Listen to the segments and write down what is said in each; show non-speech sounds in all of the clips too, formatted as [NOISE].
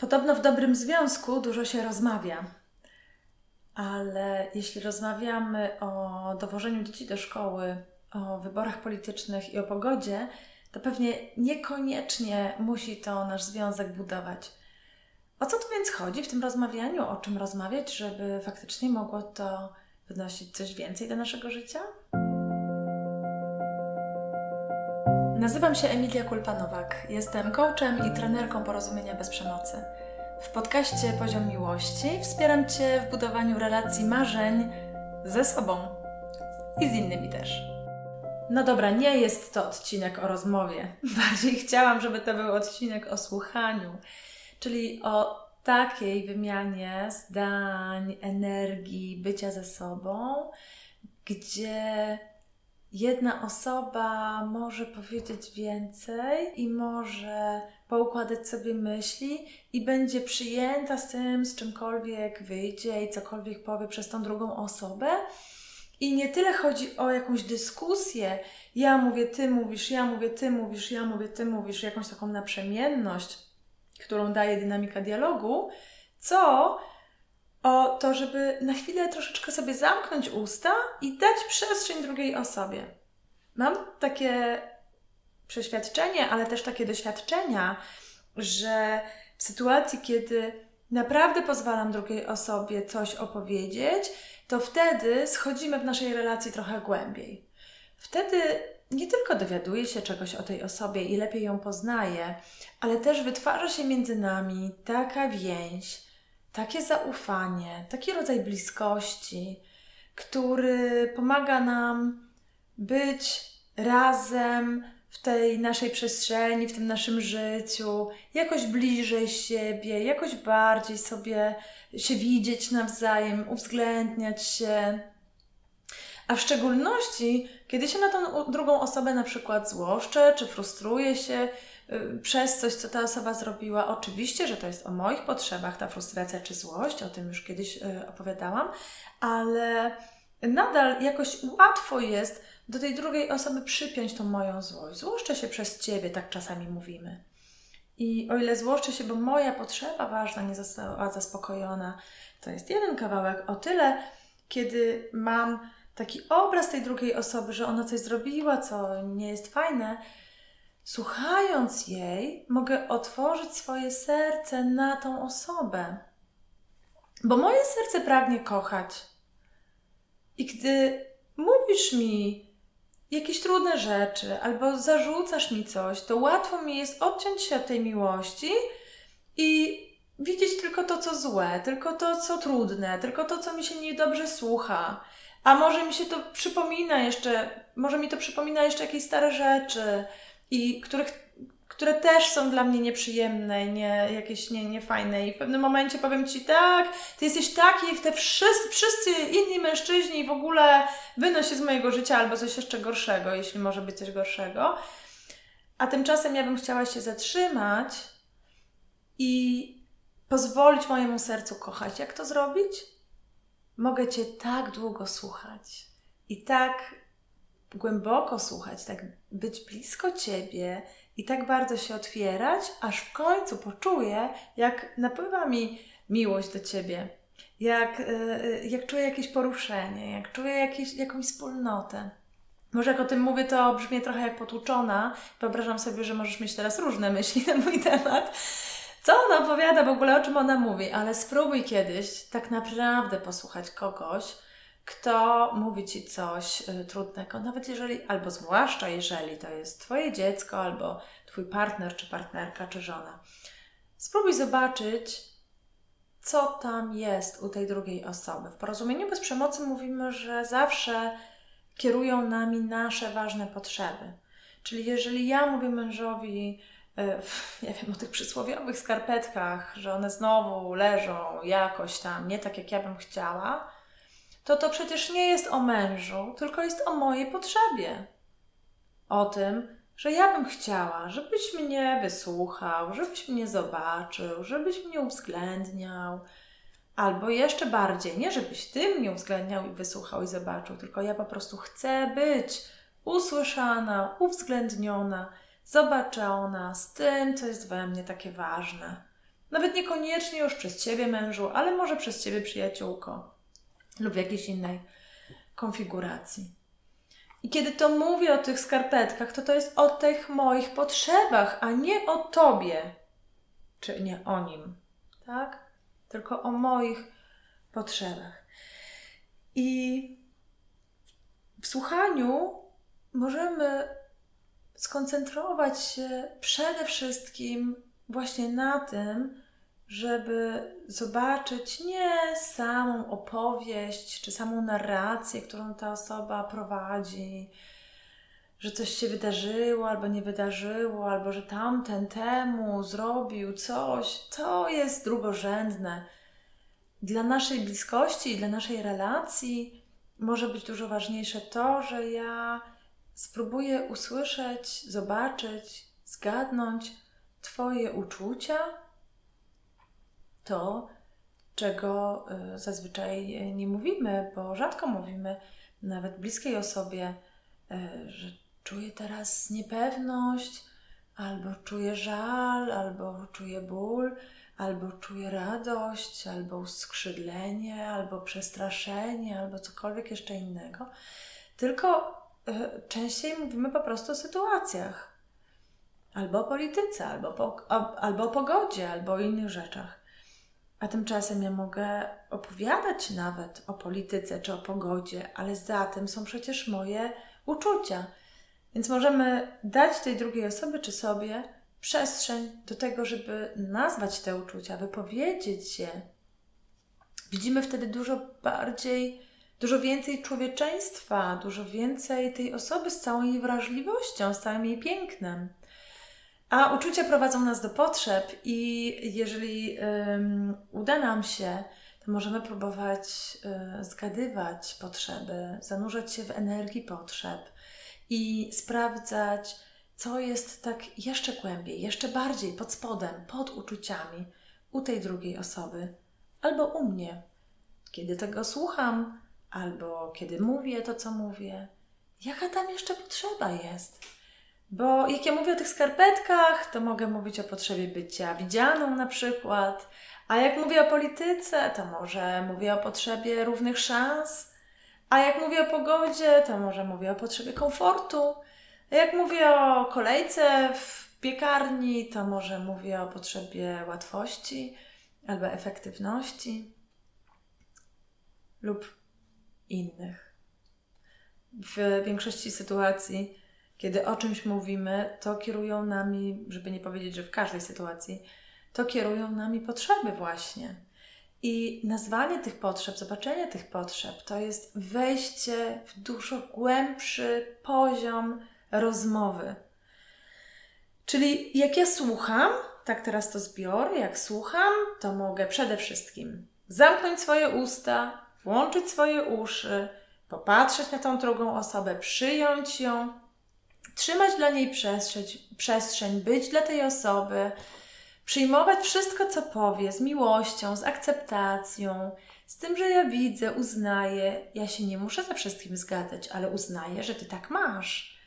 Podobno w dobrym związku dużo się rozmawia, ale jeśli rozmawiamy o dowożeniu dzieci do szkoły, o wyborach politycznych i o pogodzie, to pewnie niekoniecznie musi to nasz związek budować. O co tu więc chodzi w tym rozmawianiu? O czym rozmawiać, żeby faktycznie mogło to wnosić coś więcej do naszego życia? Nazywam się Emilia Kulpanowak. Jestem coachem i trenerką porozumienia bez przemocy. W podcaście Poziom Miłości wspieram Cię w budowaniu relacji marzeń ze sobą i z innymi też. No dobra, nie jest to odcinek o rozmowie. [LAUGHS] Bardziej chciałam, żeby to był odcinek o słuchaniu, czyli o takiej wymianie zdań, energii, bycia ze sobą, gdzie jedna osoba może powiedzieć więcej i może poukładać sobie myśli i będzie przyjęta z tym, z czymkolwiek wyjdzie i cokolwiek powie przez tą drugą osobę. I nie tyle chodzi o jakąś dyskusję, ja mówię, ty mówisz, ja mówię, ty mówisz, ja mówię, ty mówisz, jakąś taką naprzemienność, którą daje dynamika dialogu, co o to, żeby na chwilę troszeczkę sobie zamknąć usta i dać przestrzeń drugiej osobie. Mam takie przeświadczenie, ale też takie doświadczenia, że w sytuacji, kiedy naprawdę pozwalam drugiej osobie coś opowiedzieć, to wtedy schodzimy w naszej relacji trochę głębiej. Wtedy nie tylko dowiaduję się czegoś o tej osobie i lepiej ją poznaję, ale też wytwarza się między nami taka więź, takie zaufanie, taki rodzaj bliskości, który pomaga nam być razem w tej naszej przestrzeni, w tym naszym życiu, jakoś bliżej siebie, jakoś bardziej sobie się widzieć nawzajem, uwzględniać się. A w szczególności, kiedy się na tą drugą osobę na przykład złoszczę, czy frustruję się przez coś, co ta osoba zrobiła. Oczywiście, że to jest o moich potrzebach, ta frustracja czy złość, o tym już kiedyś y, opowiadałam, ale nadal jakoś łatwo jest do tej drugiej osoby przypiąć tą moją złość. Złoszczę się przez ciebie, tak czasami mówimy. I o ile złoszczę się, bo moja potrzeba ważna nie została zaspokojona, to jest jeden kawałek. O tyle, kiedy mam taki obraz tej drugiej osoby, że ona coś zrobiła, co nie jest fajne, słuchając jej, mogę otworzyć swoje serce na tą osobę. Bo moje serce pragnie kochać. I gdy mówisz mi, jakieś trudne rzeczy, albo zarzucasz mi coś, to łatwo mi jest odciąć się od tej miłości i widzieć tylko to, co złe, tylko to, co trudne, tylko to, co mi się niedobrze słucha. A może mi się to przypomina jeszcze, może mi to przypomina jeszcze jakieś stare rzeczy, i których które też są dla mnie nieprzyjemne nie, jakieś nie, niefajne. I w pewnym momencie powiem Ci, tak, Ty jesteś taki jak te wszyscy, wszyscy inni mężczyźni w ogóle wynoś się z mojego życia albo coś jeszcze gorszego, jeśli może być coś gorszego. A tymczasem ja bym chciała się zatrzymać i pozwolić mojemu sercu kochać. Jak to zrobić? Mogę Cię tak długo słuchać i tak głęboko słuchać, tak być blisko Ciebie i tak bardzo się otwierać, aż w końcu poczuję, jak napływa mi miłość do Ciebie, jak, yy, jak czuję jakieś poruszenie, jak czuję jakieś, jakąś wspólnotę. Może jak o tym mówię, to brzmi trochę jak potłuczona. Wyobrażam sobie, że możesz mieć teraz różne myśli na mój temat. Co ona opowiada w ogóle, o czym ona mówi, ale spróbuj kiedyś tak naprawdę posłuchać kogoś, kto mówi ci coś y, trudnego, nawet jeżeli, albo zwłaszcza jeżeli to jest Twoje dziecko, albo Twój partner, czy partnerka, czy żona. Spróbuj zobaczyć, co tam jest u tej drugiej osoby. W porozumieniu bez przemocy mówimy, że zawsze kierują nami nasze ważne potrzeby. Czyli jeżeli ja mówię mężowi, [LAUGHS] ja wiem o tych przysłowiowych skarpetkach, że one znowu leżą jakoś tam, nie tak jak ja bym chciała, to to przecież nie jest o mężu, tylko jest o mojej potrzebie. O tym, że ja bym chciała, żebyś mnie wysłuchał, żebyś mnie zobaczył, żebyś mnie uwzględniał. Albo jeszcze bardziej, nie żebyś ty mnie uwzględniał i wysłuchał i zobaczył, tylko ja po prostu chcę być usłyszana, uwzględniona, zobaczona z tym, co jest we mnie takie ważne. Nawet niekoniecznie już przez ciebie, mężu, ale może przez ciebie, przyjaciółko, lub w jakiejś innej konfiguracji. I kiedy to mówię o tych skarpetkach, to to jest o tych moich potrzebach, a nie o tobie, czy nie o nim, tak? Tylko o moich potrzebach. I w słuchaniu możemy skoncentrować się przede wszystkim właśnie na tym, żeby zobaczyć nie samą opowieść czy samą narrację, którą ta osoba prowadzi, że coś się wydarzyło albo nie wydarzyło, albo że tamten temu zrobił coś, to jest drugorzędne. Dla naszej bliskości i dla naszej relacji może być dużo ważniejsze to, że ja spróbuję usłyszeć, zobaczyć, zgadnąć Twoje uczucia, to, czego y, zazwyczaj nie mówimy, bo rzadko mówimy nawet bliskiej osobie, y, że czuję teraz niepewność, albo czuję żal, albo czuję ból, albo czuję radość, albo skrzydlenie, albo przestraszenie, albo cokolwiek jeszcze innego. Tylko y, częściej mówimy po prostu o sytuacjach, albo o polityce, albo, po, albo o pogodzie, albo o innych rzeczach. A tymczasem ja mogę opowiadać nawet o polityce czy o pogodzie, ale za tym są przecież moje uczucia. Więc możemy dać tej drugiej osobie czy sobie przestrzeń do tego, żeby nazwać te uczucia, wypowiedzieć je. Widzimy wtedy dużo bardziej, dużo więcej człowieczeństwa, dużo więcej tej osoby z całą jej wrażliwością, z całym jej pięknem. A uczucia prowadzą nas do potrzeb, i jeżeli um, uda nam się, to możemy próbować y, zgadywać potrzeby, zanurzać się w energii potrzeb i sprawdzać, co jest tak jeszcze głębiej, jeszcze bardziej pod spodem, pod uczuciami u tej drugiej osoby albo u mnie. Kiedy tego słucham, albo kiedy mówię to, co mówię, jaka tam jeszcze potrzeba jest. Bo jak ja mówię o tych skarpetkach, to mogę mówić o potrzebie bycia widzianą na przykład, a jak mówię o polityce, to może mówię o potrzebie równych szans, a jak mówię o pogodzie, to może mówię o potrzebie komfortu, a jak mówię o kolejce w piekarni, to może mówię o potrzebie łatwości albo efektywności lub innych. W większości sytuacji kiedy o czymś mówimy, to kierują nami, żeby nie powiedzieć, że w każdej sytuacji, to kierują nami potrzeby właśnie. I nazwanie tych potrzeb, zobaczenie tych potrzeb to jest wejście w dużo głębszy poziom rozmowy. Czyli jak ja słucham, tak teraz to zbiorę, jak słucham, to mogę przede wszystkim zamknąć swoje usta, włączyć swoje uszy, popatrzeć na tą drugą osobę, przyjąć ją, trzymać dla niej przestrzeń, przestrzeń, być dla tej osoby, przyjmować wszystko, co powie, z miłością, z akceptacją, z tym, że ja widzę, uznaję. Ja się nie muszę ze wszystkim zgadzać, ale uznaję, że ty tak masz.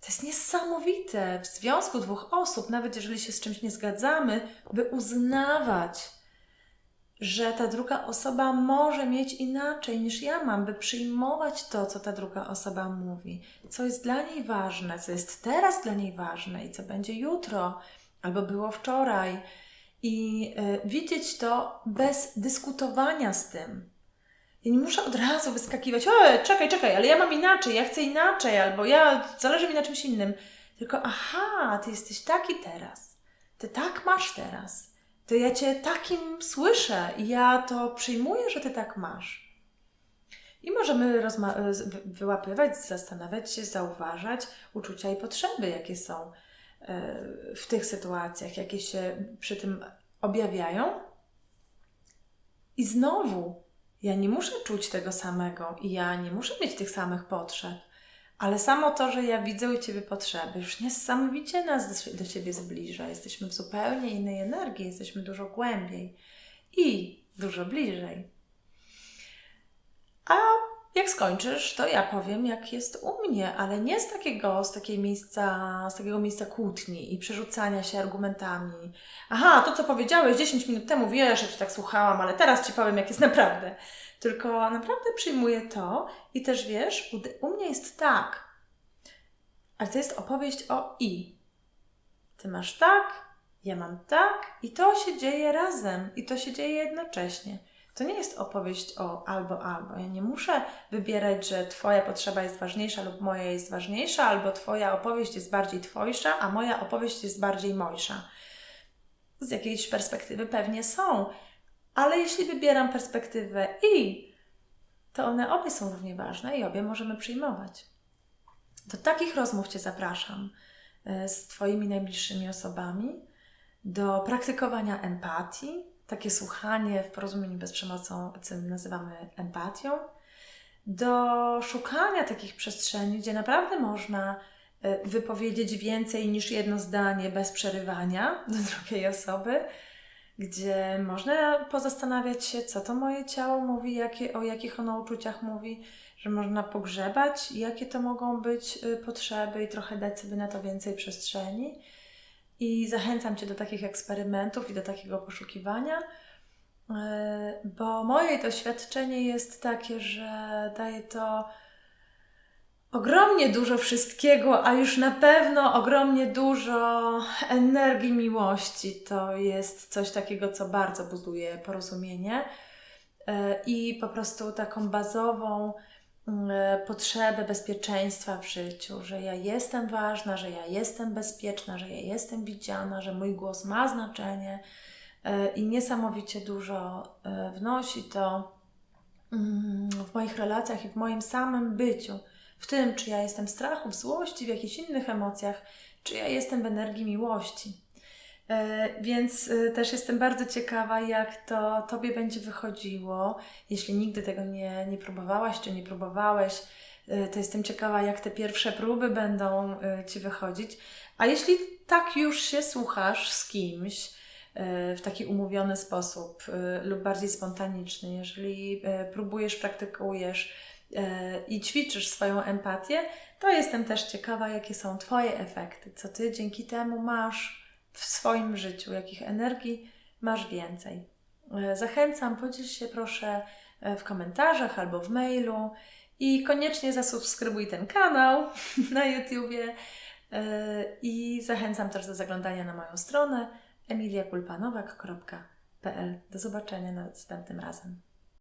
To jest niesamowite w związku dwóch osób, nawet jeżeli się z czymś nie zgadzamy, by uznawać że ta druga osoba może mieć inaczej niż ja mam, by przyjmować to, co ta druga osoba mówi, co jest dla niej ważne, co jest teraz dla niej ważne i co będzie jutro albo było wczoraj. I y, widzieć to bez dyskutowania z tym. Ja nie muszę od razu wyskakiwać, o, czekaj, czekaj, ale ja mam inaczej, ja chcę inaczej, albo ja, zależy mi na czymś innym. Tylko, aha, ty jesteś taki teraz. Ty tak masz teraz to ja Cię takim słyszę i ja to przyjmuję, że Ty tak masz. I możemy wyłapywać, zastanawiać się, zauważać uczucia i potrzeby, jakie są e, w tych sytuacjach, jakie się przy tym objawiają. I znowu, ja nie muszę czuć tego samego i ja nie muszę mieć tych samych potrzeb. Ale samo to, że ja widzę u Ciebie potrzeby, już niesamowicie nas do, siebie zbliża. Jesteśmy w zupełnie innej energii, jesteśmy dużo głębiej i dużo bliżej. A Jak skończysz, to ja powiem, jak jest u mnie, ale nie z takiego, z takiego miejsca, z takiego miejsca kłótni i przerzucania się argumentami. Aha, to co powiedziałeś 10 minut temu, wiesz, że Cię tak słuchałam, ale teraz Ci powiem, jak jest naprawdę. Tylko naprawdę przyjmuję to i też wiesz, u mnie jest tak, ale to jest opowieść o i. Ty masz tak, ja mam tak i to się dzieje razem i to się dzieje jednocześnie. To nie jest opowieść o albo albo. Ja nie muszę wybierać, że Twoja potrzeba jest ważniejsza lub moja jest ważniejsza, albo Twoja opowieść jest bardziej Twojsza, a moja opowieść jest bardziej mojsza. Z jakiejś perspektywy pewnie są, ale jeśli wybieram perspektywę i, to one obie są równie ważne i obie możemy przyjmować. Do takich rozmów Cię zapraszam e, z Twoimi najbliższymi osobami, do praktykowania empatii, takie słuchanie w porozumieniu bez przemocą, co nazywamy empatią, do szukania takich przestrzeni, gdzie naprawdę można e, wypowiedzieć więcej niż jedno zdanie bez przerywania [LAUGHS] do drugiej osoby, gdzie można pozastanawiać się, co to moje ciało mówi, jakie, o jakich ono uczuciach mówi, że można pogrzebać, jakie to mogą być y, potrzeby i trochę dać sobie na to więcej przestrzeni. I zachęcam Cię do takich eksperymentów i do takiego poszukiwania, y, bo moje doświadczenie jest takie, że daje to ogromnie dużo wszystkiego, a już na pewno ogromnie dużo energii miłości. To jest coś takiego, co bardzo buduje porozumienie y, i po prostu taką bazową E, potrzebę bezpieczeństwa w życiu, że ja jestem ważna, że ja jestem bezpieczna, że ja jestem widziana, że mój głos ma znaczenie e, i niesamowicie dużo e, wnosi to mm, w moich relacjach i w moim samym byciu. W tym, czy ja jestem w strachu, w złości, w jakichś innych emocjach, czy ja jestem w energii miłości. E, więc e, też jestem bardzo ciekawa, jak to Tobie będzie wychodziło. Jeśli nigdy tego nie, nie próbowałaś czy nie próbowałeś, e, to jestem ciekawa, jak te pierwsze próby będą Ci wychodzić. A jeśli tak już się słuchasz z kimś w taki umówiony sposób lub bardziej spontaniczny, jeżeli próbujesz, praktykujesz i ćwiczysz swoją empatię, to jestem też ciekawa, jakie są Twoje efekty, co Ty dzięki temu masz w swoim życiu, jakich energii masz więcej. E, zachęcam, podziel się proszę e, w komentarzach albo w mailu i koniecznie zasubskrybuj ten kanał [LAUGHS] na YouTubie e, i zachęcam też do zaglądania na moją stronę emiliakulpanowak.pl. Do zobaczenia następnym razem.